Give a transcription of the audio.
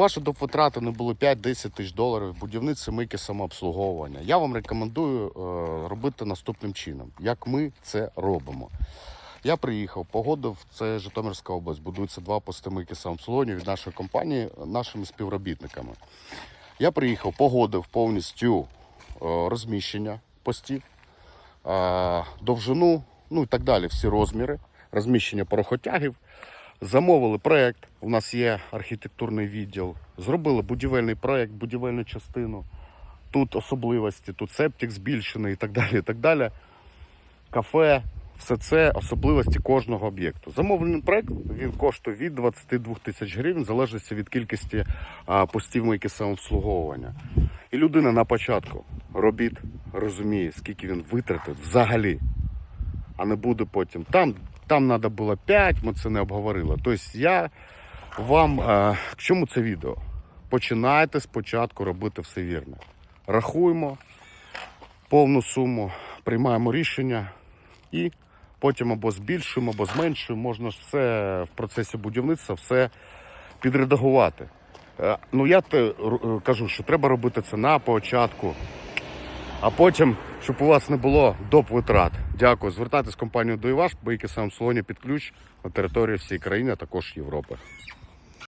Ваші допвитрати не були 5-10 тисяч доларів, будівництво мийки самообслуговування. Я вам рекомендую е, робити наступним чином, як ми це робимо. Я приїхав, погодив, це Житомирська область, будуються два пости мийки самообслуговування від нашої компанії нашими співробітниками. Я приїхав, погодив повністю е, розміщення постів, е, довжину, ну і так далі, всі розміри, розміщення порохотягів. Замовили проєкт. У нас є архітектурний відділ. Зробили будівельний проєкт, будівельну частину. Тут особливості, тут септик збільшений і так далі. і так далі. Кафе, все це особливості кожного об'єкту. Замовлений проєкт він коштує від 22 тисяч гривень, в залежності від кількості постів мийки самообслуговування. І людина на початку робіт розуміє, скільки він витратив взагалі а не буде потім. Там там треба було 5, ми це не обговорили. Тобто я вам к чому це відео? Починайте спочатку робити все вірно. Рахуємо повну суму, приймаємо рішення і потім або збільшуємо, або зменшуємо. Можна ж все в процесі будівництва все підредагувати. Е, Ну я е, кажу, що треба робити це на початку. А потім, щоб у вас не було доп витрат. Дякую. Звертайтесь в компанію Дойваш, бийки сам Солоні під ключ на території всієї країни, а також Європи.